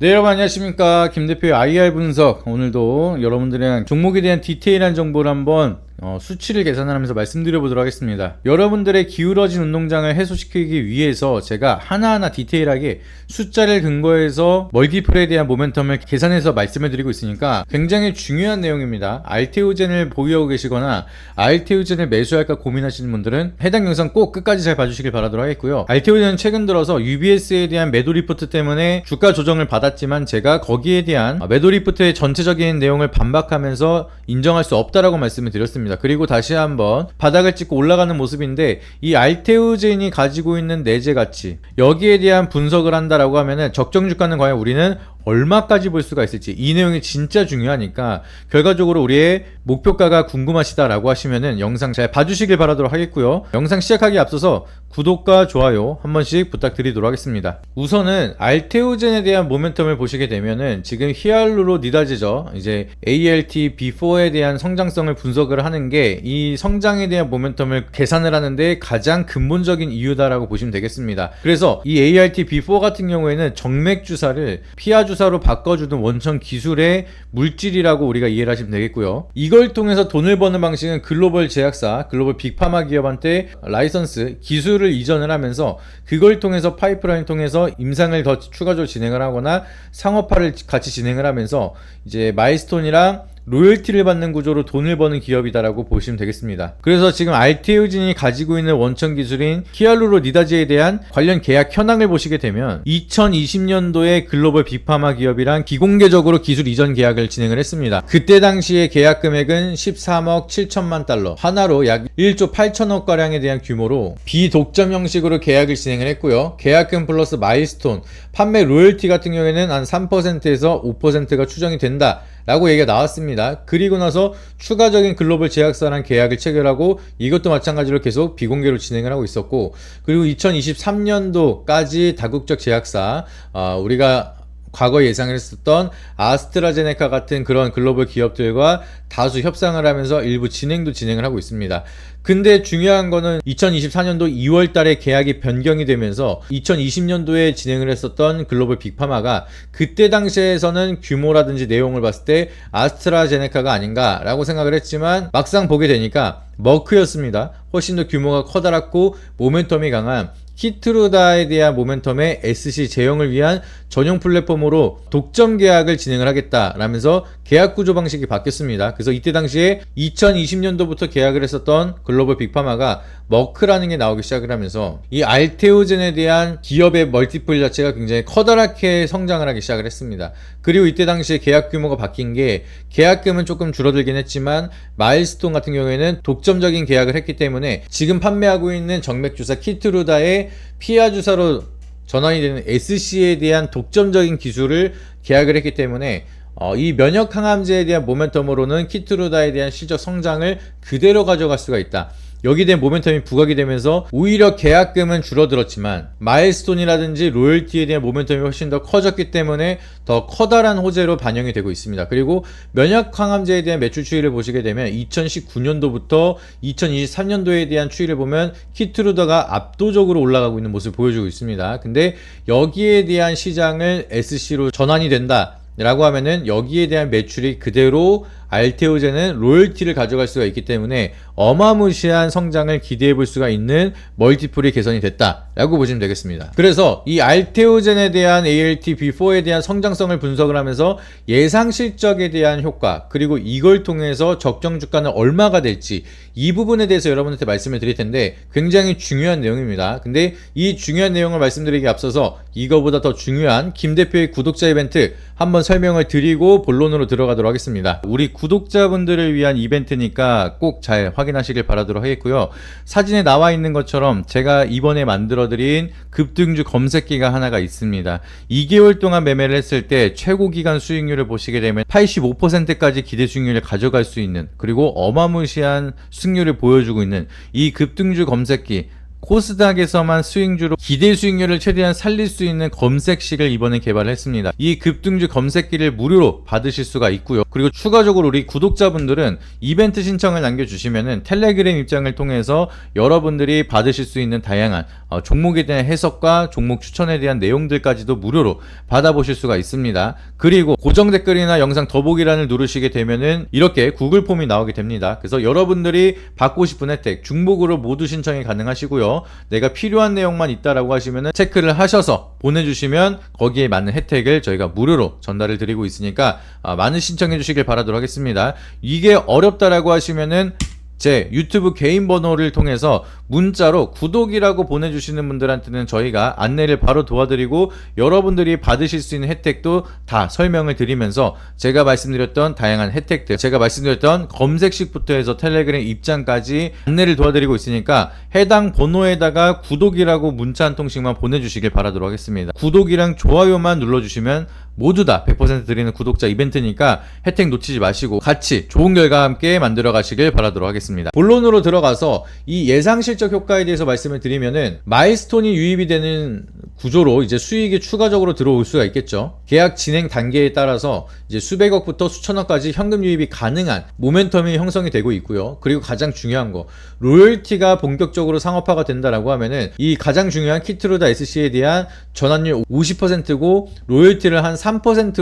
네 여러분 안녕하십니까? 김 대표의 IR 분석. 오늘도 여러분들이랑 종목에 대한 디테일한 정보를 한번 어, 수치를 계산하면서 말씀드려 보도록 하겠습니다. 여러분들의 기울어진 운동장을 해소시키기 위해서 제가 하나하나 디테일하게 숫자를 근거해서 멀티플에 대한 모멘텀을 계산해서 말씀을 드리고 있으니까 굉장히 중요한 내용입니다. 알테오젠을 보유하고 계시거나 알테오젠을 매수할까 고민하시는 분들은 해당 영상 꼭 끝까지 잘 봐주시길 바라도록 하겠고요. 알테오젠은 최근 들어서 UBS에 대한 매도 리포트 때문에 주가 조정을 받았지만 제가 거기에 대한 매도 리포트의 전체적인 내용을 반박하면서 인정할 수 없다라고 말씀을 드렸습니다. 그리고 다시 한번 바닥을 찍고 올라가는 모습인데 이 알테우젠이 가지고 있는 내재 가치 여기에 대한 분석을 한다라고 하면은 적정 주가는 과연 우리는 얼마까지 볼 수가 있을지 이 내용이 진짜 중요하니까 결과적으로 우리의 목표가가 궁금하시다라고 하시면은 영상 잘 봐주시길 바라도록 하겠고요. 영상 시작하기 앞서서 구독과 좋아요 한 번씩 부탁드리도록 하겠습니다. 우선은 알테오젠에 대한 모멘텀을 보시게 되면은 지금 히알루로니다제죠. 이제 ALT B4에 대한 성장성을 분석을 하는 게 이 성장에 대한 모멘텀을 계산을 하는데 가장 근본적인 이유다라고 보시면 되겠습니다. 그래서 이 ART B4 같은 경우에는 정맥 주사를 피하 주사로 바꿔주는 원천 기술의 물질이라고 우리가 이해를 하시면 되겠고요. 이걸 통해서 돈을 버는 방식은 글로벌 제약사, 글로벌 빅파마 기업한테 라이선스 기술을 이전을 하면서 그걸 통해서 파이프라인 통해서 임상을 더 추가적으로 진행을 하거나 상업화를 같이 진행을 하면서 이제 마이스톤이랑 로열티를 받는 구조로 돈을 버는 기업이다라고 보시면 되겠습니다. 그래서 지금 알테오진이 가지고 있는 원천 기술인 히알루로니다제에 대한 관련 계약 현황을 보시게 되면 2020년도에 글로벌 빅파마 기업이랑 비공개적으로 기술 이전 계약을 진행을 했습니다. 그때 당시의 계약 금액은 13억 7천만 달러, 하나로 약 1조 8천억 가량에 대한 규모로 비독점 형식으로 계약을 진행을 했고요. 계약금 플러스 마일스톤, 판매 로열티 같은 경우에는 한 3%에서 5%가 추정이 된다. 라고 얘기가 나왔습니다. 그리고 나서 추가적인 글로벌 제약사랑 계약을 체결하고 이것도 마찬가지로 계속 비공개로 진행을 하고 있었고 그리고 2023년도까지 다국적 제약사 어, 우리가 과거 예상을 했었던 아스트라제네카 같은 그런 글로벌 기업들과 다수 협상을 하면서 일부 진행도 진행을 하고 있습니다. 근데 중요한 거는 2024년도 2월 달에 계약이 변경이 되면서 2020년도에 진행을 했었던 글로벌 빅파마가 그때 당시에서는 규모라든지 내용을 봤을 때 아스트라제네카가 아닌가라고 생각을 했지만 막상 보게 되니까 머크였습니다. 훨씬 더 규모가 커다랗고 모멘텀이 강한 히트루다에 대한 모멘텀의 SC 제형을 위한 전용 플랫폼으로 독점 계약을 진행을 하겠다라면서 계약 구조 방식이 바뀌었습니다. 그래서 이때 당시에 2020년도부터 계약을 했었던 글로벌 빅파마가 머크라는 게 나오기 시작을 하면서 이 알테오젠에 대한 기업의 멀티플 자체가 굉장히 커다랗게 성장을 하기 시작을 했습니다. 그리고 이때 당시에 계약 규모가 바뀐 게 계약금은 조금 줄어들긴 했지만 마일스톤 같은 경우에는 독점적인 계약을 했기 때문에 지금 판매하고 있는 정맥주사 키트루다의 피하 주사로 전환이 되는 SC에 대한 독점적인 기술을 계약을 했기 때문에 어, 이 면역 항암제에 대한 모멘텀으로는 키트루다에 대한 실적 성장을 그대로 가져갈 수가 있다. 여기 대한 모멘텀이 부각이 되면서 오히려 계약금은 줄어들었지만 마일스톤이라든지 로열티에 대한 모멘텀이 훨씬 더 커졌기 때문에 더 커다란 호재로 반영이 되고 있습니다. 그리고 면역 항암제에 대한 매출 추이를 보시게 되면 2019년도부터 2023년도에 대한 추이를 보면 키트루더가 압도적으로 올라가고 있는 모습을 보여주고 있습니다. 근데 여기에 대한 시장을 SC로 전환이 된다. 라고 하면은 여기에 대한 매출이 그대로 알테오제는 로열티를 가져갈 수가 있기 때문에 어마무시한 성장을 기대해 볼 수가 있는 멀티플이 개선이 됐다라고 보시면 되겠습니다. 그래서 이 알테오젠에 대한 ALT B4에 대한 성장성을 분석을 하면서 예상 실적에 대한 효과 그리고 이걸 통해서 적정 주가는 얼마가 될지 이 부분에 대해서 여러분한테 말씀을 드릴 텐데 굉장히 중요한 내용입니다. 근데 이 중요한 내용을 말씀드리기 앞서서 이거보다 더 중요한 김 대표의 구독자 이벤트 한번 설명을 드리고 본론으로 들어가도록 하겠습니다. 우리 구독자분들을 위한 이벤트니까 꼭 잘 확인하시길 바라도록 하겠고요. 사진에 나와 있는 것처럼 제가 이번에 만들어드린 급등주 검색기가 하나가 있습니다. 2개월 동안 매매를 했을 때 최고 기간 수익률을 보시게 되면 85%까지 기대 수익률을 가져갈 수 있는 그리고 어마무시한 승률을 보여주고 있는 이 급등주 검색기 코스닥에서만 수익주로 기대 수익률을 최대한 살릴 수 있는 검색식을 이번에 개발을 했습니다. 이 급등주 검색기를 무료로 받으실 수가 있고요. 그리고 추가적으로 우리 구독자분들은 이벤트 신청을 남겨주시면은 텔레그램 입장을 통해서 여러분들이 받으실 수 있는 다양한 어, 종목에 대한 해석과 종목 추천에 대한 내용들까지도 무료로 받아보실 수가 있습니다. 그리고 고정 댓글이나 영상 더보기란을 누르시게 되면은 이렇게 구글 폼이 나오게 됩니다. 그래서 여러분들이 받고 싶은 혜택 중복으로 모두 신청이 가능하시고요. 내가 필요한 내용만 있다라고 하시면은 체크를 하셔서 보내주시면 거기에 맞는 혜택을 저희가 무료로 전달을 드리고 있으니까 아, 많은 신청해 주시길 바라도록 하겠습니다. 이게 어렵다라고 하시면은 제 유튜브 개인 번호를 통해서 문자로 구독이라고 보내주시는 분들한테는 저희가 안내를 바로 도와드리고 여러분들이 받으실 수 있는 혜택도 다 설명을 드리면서 제가 말씀드렸던 다양한 혜택들, 제가 말씀드렸던 검색식부터 해서 텔레그램 입장까지 안내를 도와드리고 있으니까 해당 번호에다가 구독이라고 문자 한 통씩만 보내주시길 바라도록 하겠습니다. 구독이랑 좋아요만 눌러주시면 모두 다 100% 드리는 구독자 이벤트니까 혜택 놓치지 마시고 같이 좋은 결과 함께 만들어 가시길 바라도록 하겠습니다. 본론으로 들어가서 이 예상 실적 효과에 대해서 말씀을 드리면은 마일스톤이 유입이 되는 구조로 이제 수익이 추가적으로 들어올 수가 있겠죠. 계약 진행 단계에 따라서 이제 수백억부터 수천억까지 현금 유입이 가능한 모멘텀이 형성이 되고 있고요. 그리고 가장 중요한 거 로열티가 본격적으로 상업화가 된다라고 하면은 이 가장 중요한 키트로다 SC에 대한 전환율 50%고 로열티를 한 3%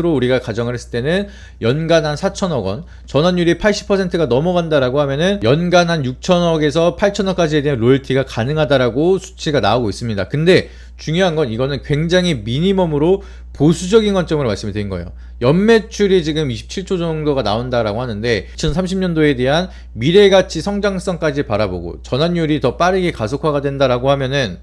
로 우리가 가정을 했을 때는 연간 한 4천억 원, 전환율이 80%가 넘어간다라고 하면은 연간 한 6천억에서 8천억까지에 대한 로열티가 가능하다라고 수치가 나오고 있습니다. 근데 중요한 건 이거는 굉장히 미니멈으로 보수적인 관점으로 말씀을 드린 거예요. 연매출이 지금 27조 정도가 나온다라고 하는데 2030년도에 대한 미래 가치 성장성까지 바라보고 전환율이 더 빠르게 가속화가 된다라고 하면은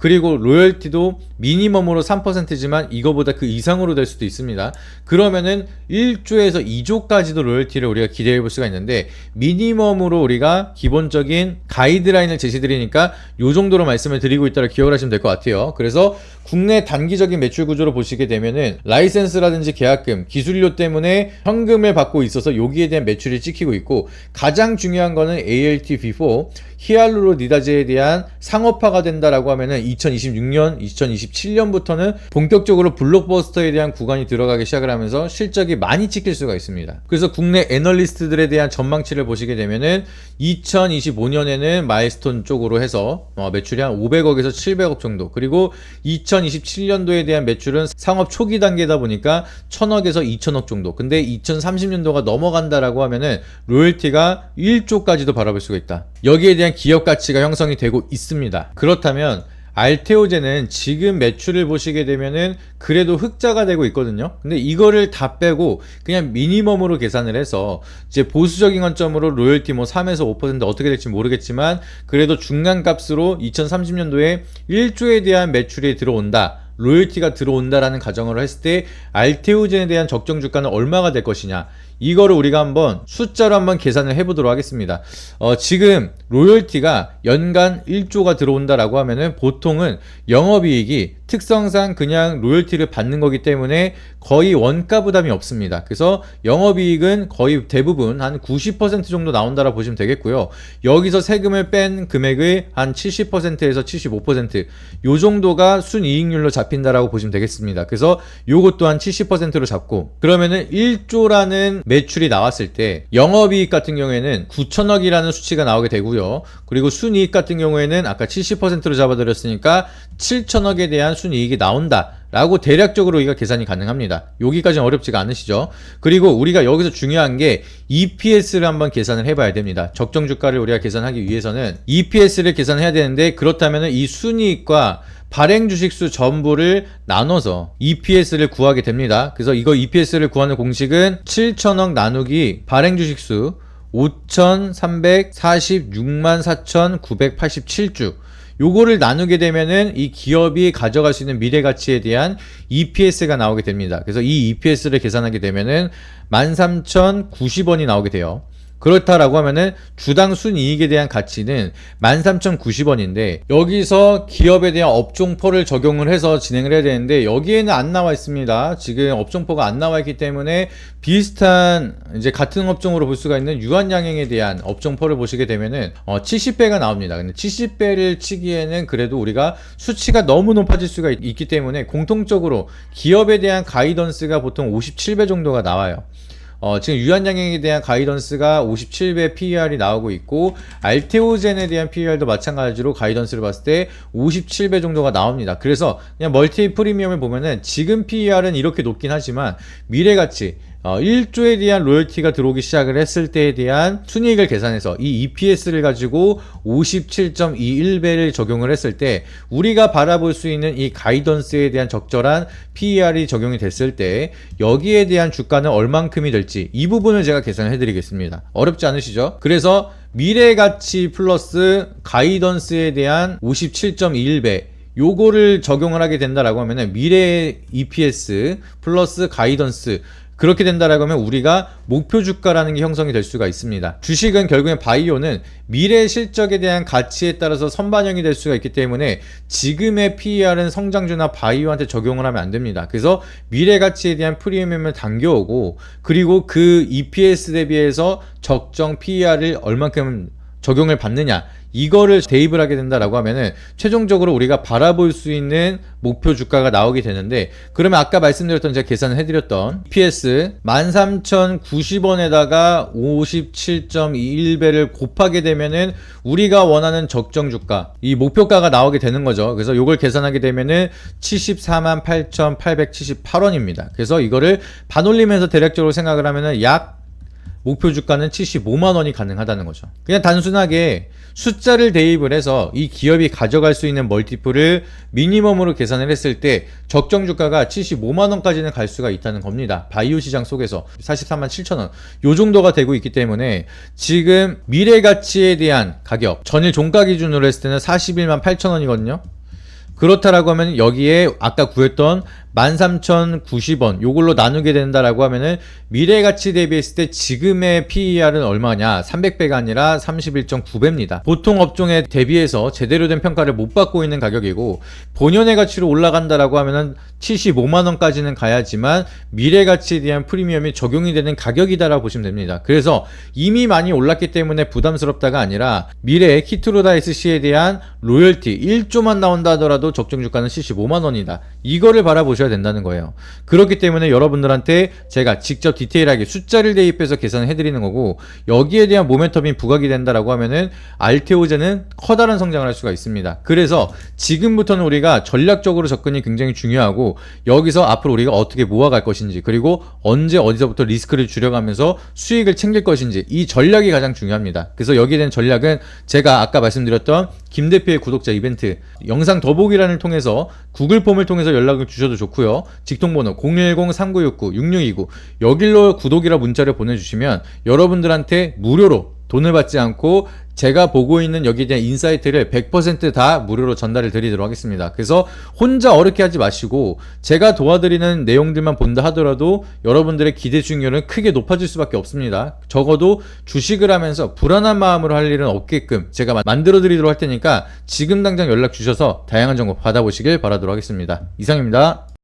그리고 로열티도 미니멈으로 3%지만 이거보다 그 이상으로 될 수도 있습니다. 그러면은 1조에서 2조까지도 로열티를 우리가 기대해 볼 수가 있는데 미니멈으로 우리가 기본적인 가이드라인을 제시드리니까 요 정도로 말씀을 드리고 있다를 기억을 하시면 될 것 같아요. 그래서 국내 단기적인 매출 구조로 보시게 되면은 라이센스라든지 계약금, 기술료 때문에 현금을 받고 있어서 여기에 대한 매출이 찍히고 있고 가장 중요한 거는 ALT V4 히알루로니다제에 대한 상업화가 된다라고 하면은 2026년, 2027년부터는 본격적으로 블록버스터에 대한 구간이 들어가기 시작을 하면서 실적이 많이 찍힐 수가 있습니다. 그래서 국내 애널리스트들에 대한 전망치를 보시게 되면은 2025년에는 마일스톤 쪽으로 해서 어, 매출이 한 500억에서 700억 정도 그리고 2027년도에 대한 매출은 상업 초기 단계다 보니까 1000억에서 2000억 정도 근데 2030년도가 넘어간다라고 하면은 로열티가 1조까지도 바라볼 수가 있다. 여기에 대한 기업 가치가 형성이 되고 있습니다. 그렇다면 알테오제는 지금 매출을 보시게 되면은 그래도 흑자가 되고 있거든요. 근데 이거를 다 빼고 그냥 미니멈으로 계산을 해서 이제 보수적인 관점으로 로열티 뭐 3에서 5% 어떻게 될지 모르겠지만 그래도 중간 값으로 2030년도에 1조에 대한 매출이 들어온다. 로열티가 들어온다라는 가정으로 했을 때 알테오젠에 대한 적정 주가는 얼마가 될 것이냐 이거를 우리가 한번 숫자로 한번 계산을 해보도록 하겠습니다. 어, 지금 로열티가 연간 1조가 들어온다라고 하면은 보통은 영업이익이 특성상 그냥 로열티를 받는 거기 때문에 거의 원가 부담이 없습니다. 그래서 영업이익은 거의 대부분 한 90% 정도 나온다라 보시면 되겠고요. 여기서 세금을 뺀 금액의 한 70%에서 75%요 정도가 순이익률로 잡힌다라고 보시면 되겠습니다. 그래서 요것 또한 70%로 잡고 그러면은 1조라는 매출이 나왔을 때 영업이익 같은 경우에는 9천억이라는 수치가 나오게 되고요. 그리고 순이익 같은 경우에는 아까 70%로 잡아드렸으니까 7천억에 대한 순이익이 나온다. 라고 대략적으로 우리가 계산이 가능합니다. 여기까지는 어렵지가 않으시죠? 그리고 우리가 여기서 중요한 게 EPS를 한번 계산을 해봐야 됩니다. 적정 주가를 우리가 계산하기 위해서는 EPS를 계산해야 되는데 그렇다면 이 순이익과 발행 주식수 전부를 나눠서 EPS를 구하게 됩니다. 그래서 이거 EPS를 구하는 공식은 7천억 나누기 발행 주식수 5,346만 4,987주. 요거를 나누게 되면은 이 기업이 가져갈 수 있는 미래 가치에 대한 EPS가 나오게 됩니다. 그래서 이 EPS를 계산하게 되면은 13,090원이 나오게 돼요. 그렇다라고 하면은 주당 순이익에 대한 가치는 13,090원인데 여기서 기업에 대한 업종포를 적용을 해서 진행을 해야 되는데 여기에는 안 나와 있습니다. 지금 업종포가 안 나와 있기 때문에 비슷한 이제 같은 업종으로 볼 수가 있는 유한양행에 대한 업종포를 보시게 되면은 어 70배가 나옵니다. 근데 70배를 치기에는 그래도 우리가 수치가 너무 높아질 수가 있, 있기 때문에 공통적으로 기업에 대한 가이던스가 보통 57배 정도가 나와요. 어, 지금 유한양행에 대한 가이던스가 57배 PER이 나오고 있고 알테오젠에 대한 PER도 마찬가지로 가이던스를 봤을 때 57배 정도가 나옵니다. 그래서 그냥 멀티 프리미엄을 보면은 지금 PER은 이렇게 높긴 하지만 미래 가치 어, 1조에 대한 로열티가 들어오기 시작을 했을 때에 대한 순이익을 계산해서 이 EPS를 가지고 57.21배를 적용을 했을 때 우리가 바라볼 수 있는 이 가이던스에 대한 적절한 PER이 적용이 됐을 때 여기에 대한 주가는 얼만큼이 될지 이 부분을 제가 계산해 드리겠습니다. 어렵지 않으시죠? 그래서 미래 가치 플러스 가이던스에 대한 57.21배 요거를 적용을 하게 된다라고 하면은 미래 EPS 플러스 가이던스 그렇게 된다라고 하면 우리가 목표 주가라는 게 형성이 될 수가 있습니다. 주식은 결국엔 바이오는 미래 실적에 대한 가치에 따라서 선반영이 될 수가 있기 때문에 지금의 PER은 성장주나 바이오한테 적용을 하면 안 됩니다. 그래서 미래 가치에 대한 프리미엄을 당겨오고 그리고 그 EPS 대비해서 적정 PER을 얼만큼 적용을 받느냐 이거를 대입을 하게 된다라고 하면은 최종적으로 우리가 바라볼 수 있는 목표 주가가 나오게 되는데 그러면 아까 말씀드렸던 제가 계산을 해드렸던 EPS 13,090원에다가 57.21배를 곱하게 되면은 우리가 원하는 적정 주가 이 목표가가 나오게 되는 거죠. 그래서 이걸 계산하게 되면은 74만 8,878원입니다. 그래서 이거를 반올리면서 대략적으로 생각을 하면은 약 목표 주가는 75만 원이 가능하다는 거죠. 그냥 단순하게 숫자를 대입을 해서 이 기업이 가져갈 수 있는 멀티플을 미니멈으로 계산을 했을 때 적정 주가가 75만 원까지는 갈 수가 있다는 겁니다. 바이오 시장 속에서 43만 7천 원. 요 정도가 되고 있기 때문에 지금 미래 가치에 대한 가격 전일 종가 기준으로 했을 때는 41만 8천 원이거든요. 그렇다라고 하면 여기에 아까 구했던 13,090원 요걸로 나누게 된다라고 하면은 미래 가치 대비했을 때 지금의 PER은 얼마냐? 300배가 아니라 31.9배입니다. 보통 업종에 대비해서 제대로 된 평가를 못 받고 있는 가격이고 본연의 가치로 올라간다라고 하면은 75만 원까지는 가야지만 미래 가치에 대한 프리미엄이 적용이 되는 가격이다라고 보시면 됩니다. 그래서 이미 많이 올랐기 때문에 부담스럽다가 아니라 미래 키트로다이스C에 대한 로열티 1조만 나온다 하더라도 적정 주가는 75만 원이다. 이거를 바라 보셔야 된다는 거예요. 그렇기 때문에 여러분들한테 제가 직접 디테일하게 숫자를 대입해서 계산을 해드리는 거고 여기에 대한 모멘텀이 부각이 된다라고 하면은 알테오제는 커다란 성장을 할 수가 있습니다. 그래서 지금부터는 우리가 전략적으로 접근이 굉장히 중요하고 여기서 앞으로 우리가 어떻게 모아갈 것인지 그리고 언제 어디서부터 리스크를 줄여가면서 수익을 챙길 것인지 이 전략이 가장 중요합니다. 그래서 여기에 대한 전략은 제가 아까 말씀드렸던 김 대표의 구독자 이벤트 영상 더보기란을 통해서 구글 폼을 통해서 연락을 주셔도 좋고요. 직통번호 010-3969-6629 여길로 구독이라 문자를 보내주시면 여러분들한테 무료로 돈을 받지 않고 제가 보고 있는 여기에 대한 인사이트를 100%다 무료로 전달을 드리도록 하겠습니다. 그래서 혼자 어렵게 하지 마시고 제가 도와드리는 내용들만 본다 하더라도 여러분들의 기대 중요는 크게 높아질 수밖에 없습니다. 적어도 주식을 하면서 불안한 마음으로 할 일은 없게끔 제가 만들어 드리도록 할 테니까 지금 당장 연락 주셔서 다양한 정보 받아보시길 바라도록 하겠습니다. 이상입니다.